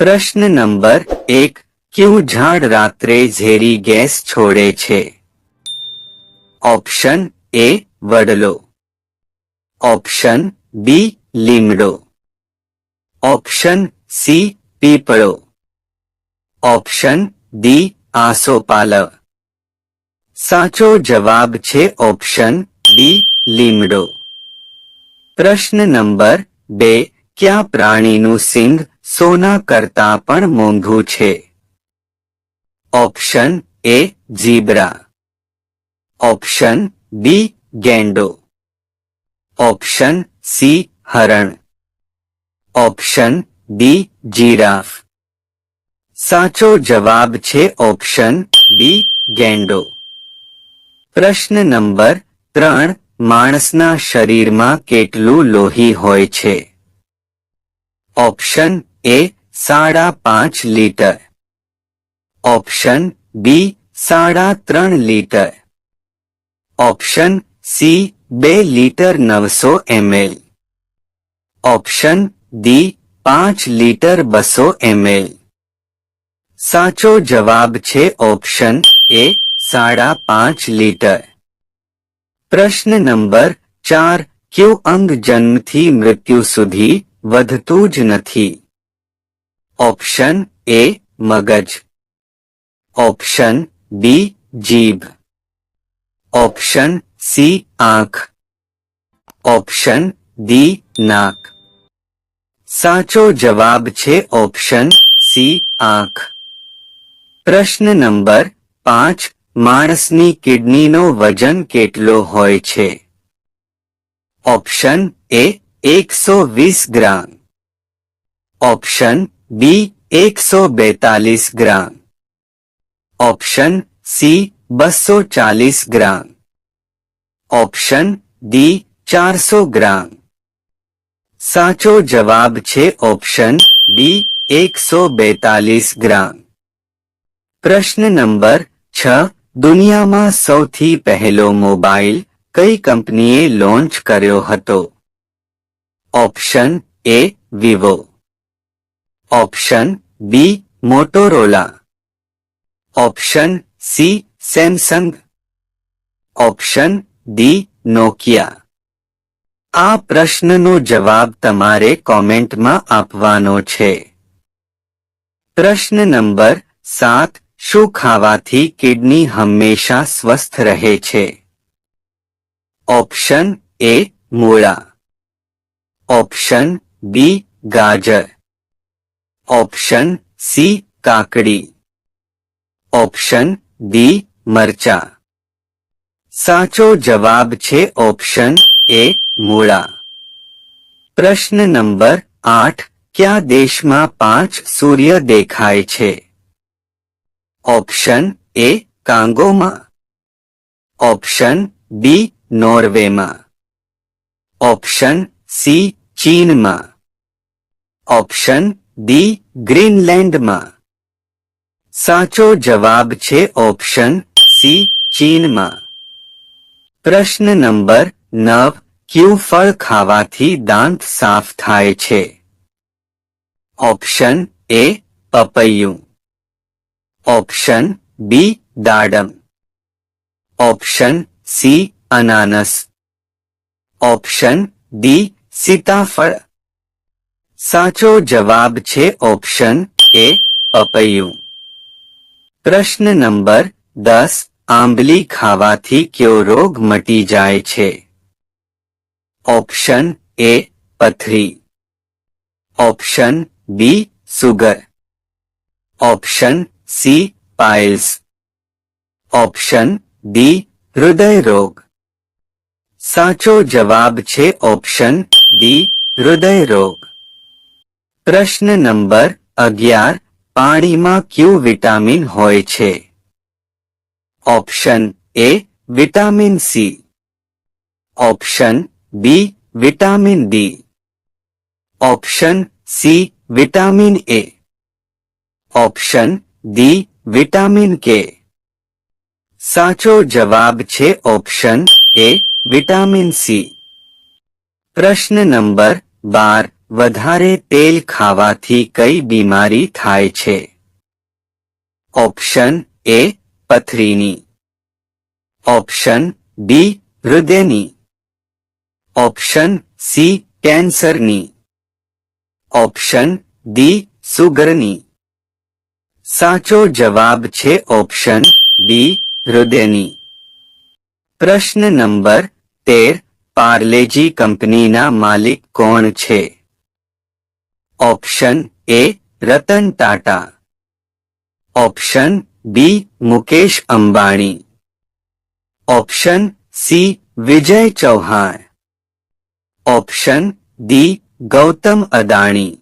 પ્રશ્ન નંબર એક, કેવું ઝાડ રાત્રે ઝેરી ગેસ છોડે છે? ઓપ્શન એ, વડલો. ઓપ્શન બી, લીમડો. ઓપ્શન સી, પીપળો. ઓપ્શન ડી આસોપાલવ સાચો જવાબ છે ઓપ્શન બી, લીમડો. પ્રશ્ન નંબર બે, ક્યાં પ્રાણીનું સિંગ સોના કરતા પણ મોંઘું છે. Option A zebra option B ગેંડો option C હરણ ઓપ્શન ડી જીરાફ સાચો જવાબ છે ઓપ્શન બી ગેંડો પ્રશ્ન નંબર ત્રણ, માણસના શરીરમાં કેટલું લોહી હોય છે? ઓપ્શન એ સાડા પાંચ લીટર. ઓપ્શન બી સાડા ત્રણ લીટર. ઓપ્શન સી બે લીટર નવસો એમએલ. ઓપ્શન ડી પાંચ લીટર બસો એમએલ. સાચો જવાબ છે ઓપ્શન એ સાડા પાંચ લીટર. પ્રશ્ન નંબર ચાર, ક્યુ અંગ જન્મથી મૃત્યુ સુધી વધતું જ નથી. ઓપ્શન એ મગજ. ઓપ્શન બી જીભ. ઓપ્શન સી આંખ. ઓપ્શન ડી નાક. સાચો જવાબ છે ઓપ્શન સી આંખ. પ્રશ્ન નંબર પાંચ, માણસની કિડનીનો વજન કેટલો હોય છે? ઓપ્શન એ એકસો વીસ ગ્રામ. ઓપ્શન બી એકસો બેતાલીસ ગ્રામ ઓપ્શન સી બસો ચાલીસ ગ્રામ ઓપ્શન ડી ચારસો ગ્રામ સાચો જવાબ છે ઓપ્શન બી એકસો બેતાલીસ ગ્રામ પ્રશ્ન નંબર છ દુનિયામાં સૌથી પહેલો મોબાઈલ કઈ કંપનીએ લોન્ચ કર્યો હતો option A Vivo option B Motorola option C Samsung option D Nokia આ પ્રશ્નનો જવાબ તમારે કોમેન્ટમાં આપવાનો છે. પ્રશ્ન નંબર સાત, શું ખાવાથી કિડની હંમેશા સ્વસ્થ રહે છે? ઓપ્શન એ મૂળા. ઓપ્શન બી ગાજર. ઓપ્શન સી કાકડી. ઓપ્શન ડી મરચા. સાચો જવાબ છે ઓપ્શન એ મૂળા. પ્રશ્ન નંબર આઠ, કયા દેશમાં પાંચ સૂર્ય દેખાય છે? ઓપ્શન એ કાંગોમાં. ઓપ્શન બી નોર્વેમાં. ઓપ્શન સી ચીનમાં. ઓપ્શન ડી ગ્રીનલેન્ડમાં સાચો જવાબ છે ઓપ્શન સી ચીનમાં પ્રશ્ન નંબર નવ ક્યુ ફળ ખાવાથી દાંત સાફ થાય છે ઓપ્શન એ પપૈયું ઓપ્શન બી દાડમ ઓપ્શન સી અનાનસ ઓપ્શન ડી સીતાફળ સાચો જવાબ છે ઓપ્શન એ અપૈયું. પ્રશ્ન નંબર દસ, આંબલી ખાવાથી કયો રોગ મટી જાય છે? ઓપ્શન એ પથરી. Option B sugar. Option C piles. Option D હૃદય રોગ. સાચો જવાબ છે ઓપ્શન ડી હૃદય રોગ. પ્રશ્ન નંબર અગિયાર, પાણીમાં ક્યુ વિટામિન હોય છે? Option A vitamin C. Option B vitamin D. Option C vitamin A. Option D vitamin K. સાચો જવાબ છે ઓપ્શન એ વિટામિન સી. પ્રશ્ન નંબર બાર વધારે તેલ ખાવાથી કઈ બીમારી થાય છે? ઓપ્શન એ પથરીની. ઓપ્શન બી હૃદયની. ઓપ્શન સી કેન્સરની. ઓપ્શન ડી સુગરની. સાચો જવાબ છે ઓપ્શન બી હૃદયની. પ્રશ્ન નંબર તેર, પાર્લેજી કંપનીના માલિક કોણ છે? Option A Ratan Tata option B Mukesh Ambani option C Vijay Chauhan option D Gautam Adani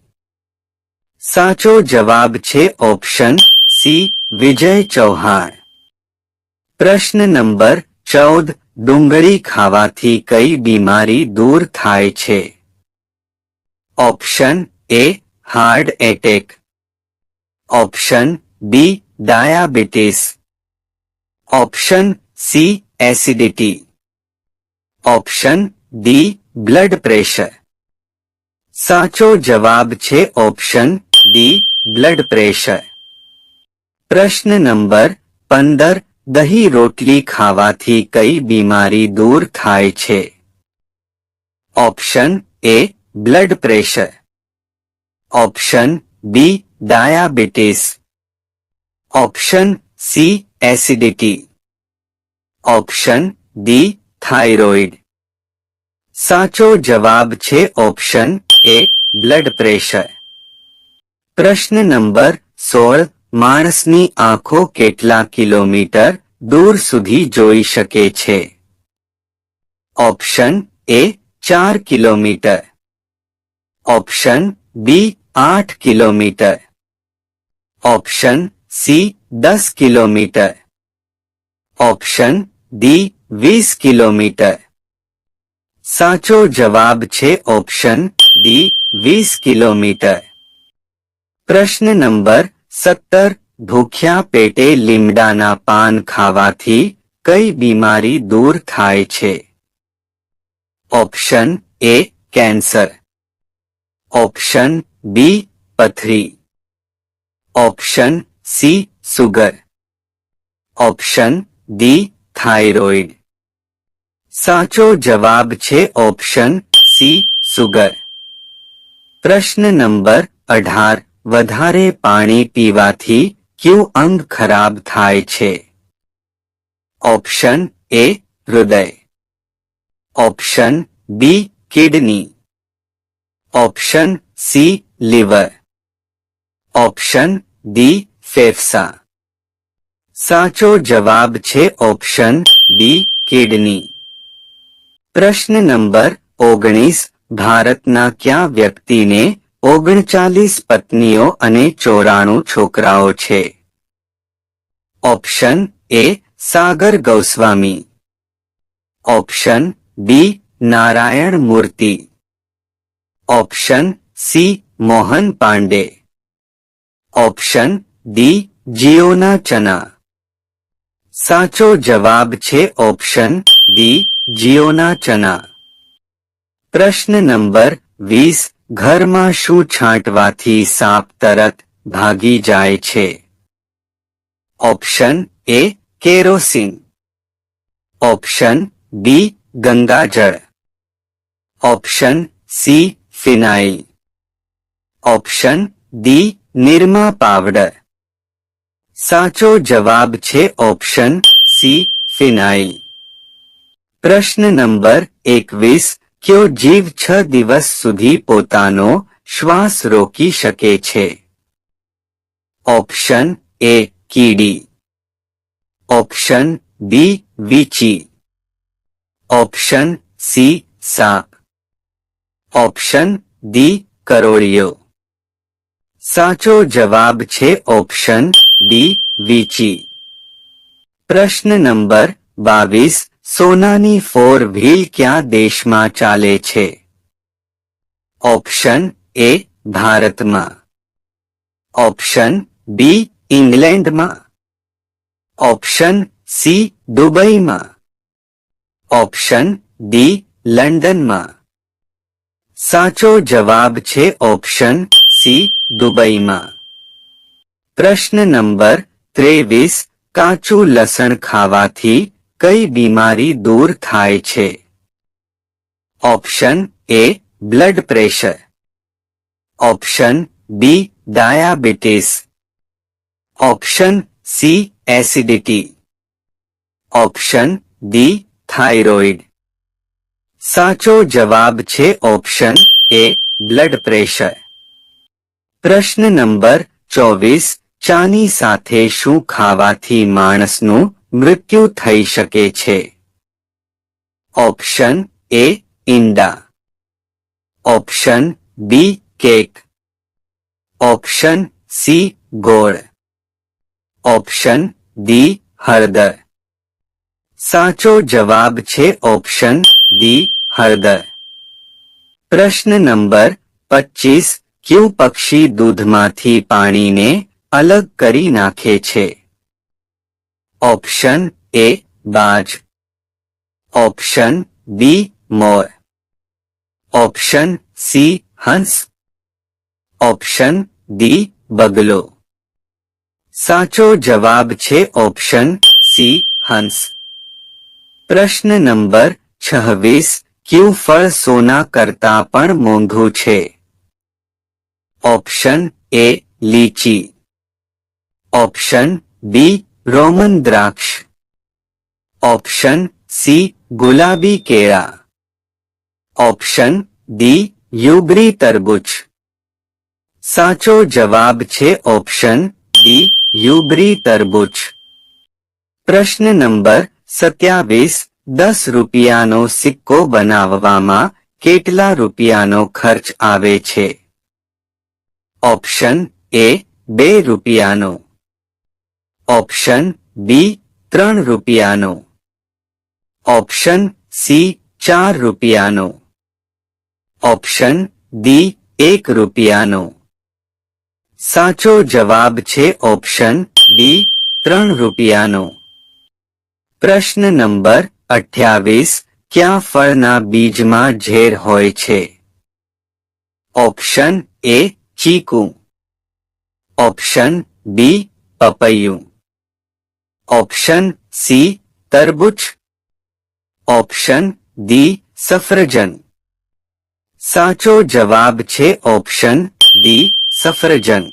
સાચો જવાબ છે ઓપ્શન સી વિજય ચૌહાણ પ્રશ્ન નંબર ચૌદ, ડુંગળી ખાવાથી કઈ બીમારી દૂર થાય છે? Option A heart attack option B diabetes option C acidity option D blood pressure સાચો જવાબ છે ઓપ્શન ડી બ્લડ પ્રેશર પ્રશ્ન નંબર પંદર, દહીં રોટલી ખાવાથી કઈ બીમારી દૂર થાય છે? Option A blood pressure option B diabetes option C acidity option D thyroid સાચો જવાબ છે ઓપ્શન એ બ્લડ પ્રેશર પ્રશ્ન નંબર સોળ, માણસની આંખો કેટલા કિલોમીટર દૂર સુધી જોઈ શકે છે? ઓપ્શન એ ચાર કિલોમીટર. ઓપ્શન બી આઠ કિલોમીટર ઓપ્શન સી દસ કિલોમીટર ઓપ્શન ડી વીસ કિલોમીટર સાચો જવાબ છે ઓપ્શન ડી વીસ કિલોમીટર પ્રશ્ન નંબર સત્તર ભૂખ્યા પેટે લીમડાના પાન ખાવાથી કઈ બીમારી દૂર થાય છે option A cancer option B પથરી. Option C sugar. Option D thyroid. સાચો જવાબ છે ઓપ્શન સી સુગર. પ્રશ્ન નંબર અઢાર. વધારે પાણી પીવાથી કયું અંગ ખરાબ થાય છે? ઓપ્શન એ હૃદય. Option B kidney. Option C liver option D ફેફસા સાચો જવાબ છે ઓપ્શન બી કિડની પ્રશ્ન નંબર ઓગણીસ, ભારતના કયા વ્યક્તિને ઓગણચાલીસ પત્નીઓ અને ચોરાણું છોકરાઓ છે? Option A Sagar Goswami. Option B Narayan Murthy. Option C. Mohan Pandey. Option D. જીઓના ચના. સાચો જવાબ છે ઓપ્શન ડી. જીઓના ચના. પ્રશ્ન નંબર વીસ. ઘરમાં શું છાંટવાથી સાપ તરત ભાગી જાય છે? Option A. Kerosene. Option B. Gangajal. Option C. Phenyl. Option D Nirma powder સાચો જવાબ છે ઓપ્શન સી ફિનાઇલ પ્રશ્ન નંબર એકવીસ કયો જીવ છ દિવસ સુધી પોતાનો શ્વાસ રોકી શકે છે ઓપ્શન એ કીડી ઓપ્શન બી વીચી ઓપ્શન સી સાપ ઓપ્શન ડી કરોળિયો સાચો જવાબ છે ઓપ્શન બી, વીચી. પ્રશ્ન નંબર બાવીસ, સોનાની ફોર વ્હીલ ક્યાં દેશમાં ચાલે છે? ઓપ્શન એ, ભારતમાં. ઓપ્શન બી, ઇંગ્લેન્ડમાં. ઓપ્શન સી, દુબઈમાં. ઓપ્શન ડી, લંડનમાં. સાચો જવાબ છે ઓપ્શન સી દુબઈમાં પ્રશ્ન નંબર ત્રેવીસ કાચું લસણ ખાવાથી કઈ બીમારી દૂર થાય છે option A blood pressure option B diabetes option C acidity option D thyroid સાચો જવાબ છે ઓપ્શન એ બ્લડ પ્રેશર પ્રશ્ન નંબર ચોવીસ, ચાની સાથે શું ખાવાથી માણસનું મૃત્યુ થઈ શકે છે? ઓપ્શન એ ઈંડા. Option B cake. Option C ગોળ. ઓપ્શન ડી હળદર. સાચો જવાબ છે ઓપ્શન ડી હળદર. પ્રશ્ન નંબર પચીસ ક્યુ પક્ષી દૂધમાંથી પાણીને અલગ કરી નાખે છે? ઓપ્શન એ બાજ. ઓપ્શન બી મોર. ઓપ્શન સી હંસ. ઓપ્શન ડી બગલો. સાચો જવાબ છે ઓપ્શન સી હંસ. પ્રશ્ન નંબર છવ્વીસ, ક્યુ ફળ સોના કરતા પણ મોંઘું છે? Option A lychee option B Roman દ્રાક્ષ ઓપ્શન સી ગુલાબી કેળા ઓપ્શન ડી યુબરી તરબૂચ સાચો જવાબ છે ઓપ્શન ડી યુબરી તરબૂચ પ્રશ્ન નંબર સત્યાવીસ દસ રૂપિયાનો સિક્કો બનાવવામાં કેટલા રૂપિયાનો ખર્ચ આવે છે ઓપ્શન એ બે રૂપિયાનો. ઓપ્શન બી ત્રણ રૂપિયાનો. ઓપ્શન સી ચાર રૂપિયાનો. ઓપ્શન ડી એક રૂપિયાનો. સાચો જવાબ છે ઓપ્શન બી ત્રણ રૂપિયાનો. પ્રશ્ન નંબર અઠ્યાવીસ, ક્યાં ફળના બીજમાં ઝેર હોય છે? ઓપ્શન એ ચીકુ. ઓપ્શન બી પપૈયું. ઓપ્શન સી તરબૂચ. ઓપ્શન ડી સફરજન. સાચો જવાબ છે ઓપ્શન ડી સફરજન.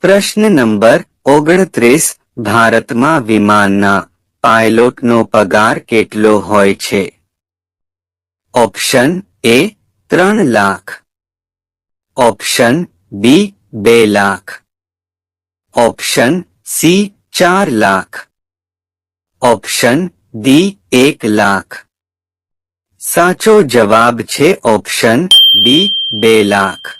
પ્રશ્ન નંબર ઓગણત્રીસ, ભારતમાં વિમાનના પાયલોટનો પગાર કેટલો હોય છે? ઓપ્શન એ ત્રણ લાખ. ઓપ્શન બી બે લાખ. ઓપ્શન સી ચાર લાખ. ઓપ્શન ડી એક લાખ. સાચો જવાબ છે ઓપ્શન બી બે લાખ.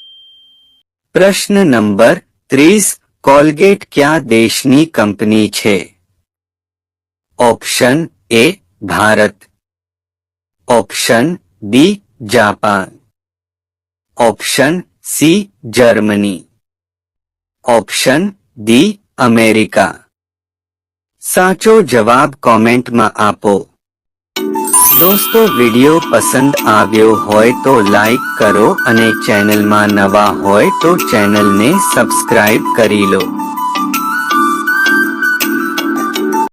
પ્રશ્ન નંબર ત્રીસ, કોલગેટ કયા દેશની કંપની છે? Option A Bharat. Option B Japan. Option C, Germany. Option D, America. સાચો જવાબ કોમેન્ટમાં આપો. દોસ્તો, વિડિયો પસંદ આવ્યો હોય તો લાઈક કરો અને ચેનલમાં નવા હોય તો ચેનલને સબસ્ક્રાઇબ કરી લો.